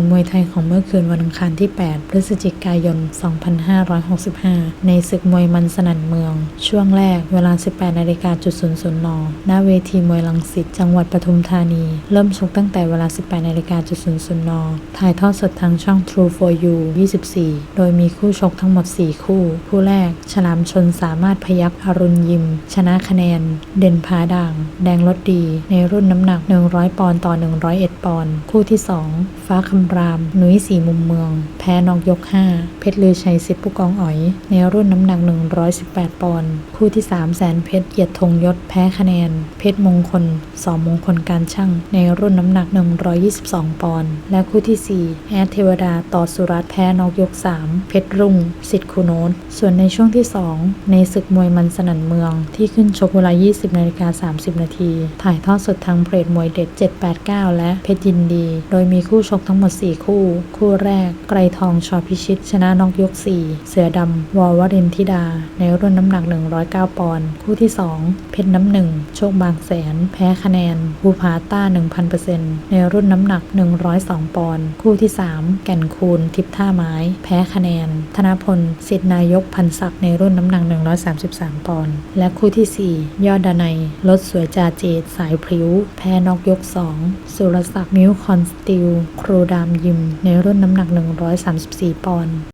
ลมวยไทยของเมื่อคืนวันอังคารที่ 8 พฤศจิกายน 2565 ในศึกมวยมันสนั่นเมือง ช่วงแรกเวลา 18นาฬิกาจุด00นณเวทีมวยลังสิต จังหวัดปทุมธานี เริ่มชกตั้งแต่เวลา 18นาฬิกาจุด00นถ่ายทอดสดทางช่อง True for You 24 โดยมีคู่ชกทั้งหมด 4 คู่ คู่แรก ฉลามชนสามารถพยักอรุณยิม ชนะคะแนน เด่นพาด่าง แดงรถดี ในรุ่นน้ำหนัก 100 ปอนด์ต่อ 101 ปอนด์ คู่ที่ 2 ฟ้าคำราม หนุยสีมุมเมือง แพ้นอกยก 5 เพชรลือชัยสิทธิผู้กองอ๋อย ในรุ่นน้ำหนัก 118 ปอนด์ คู่ที่ 3 แสนเพชรเกียรติธงยศ แพ้คะแนน เพชรมงคลสอมมงคลการช่าง ในรุ่นน้ำหนัก 122 ปอนด์ และคู่ที่ 4 แอดเทวดาต่อสุรัตน์แพ้นอกยก 3 เพชรรุ่ง สิทธิ์คูโนตส่วนในช่วงที่ 2 ในศึกมวยมันสนั่นเมือง ที่ขึ้นชกเวลา 20นาฬิกา30 นาที ถ่ายทอดสดทางเพจมวยเด็ด 789 และเพชรยินดี โดยมีคู่ชกทั้งหมด4คู่ คู่แรก ไกรทองชอพิชิต ชนะนอกยก 4 เสือดำวอวรินทิดา ในรุ่นน้ำหนัก 109 ปอนด์คู่ที่ 2 เพชรน้ำหนึ่งโชคบางแสน แพ้คะแนนบูพาต้า 1,000%ในรุ่นน้ำหนัก 102 ปอนด์คู่ที่ 3 แก่นคูณทิพท่าไม้ แพ้คะแนน ธนพลสิทธนายกพันศักดิ์ในรุ่นน้ำหนัก 133 ปอนด์และคู่ที่ 4 ยอดดานัยรถสวยจาเจตสายพริ้ว แพ้นอกยก 2 สุรศักดิ์มิวคอนสติลครูดามยิมในรุ่นน้ำหนัก 134 ปอนด์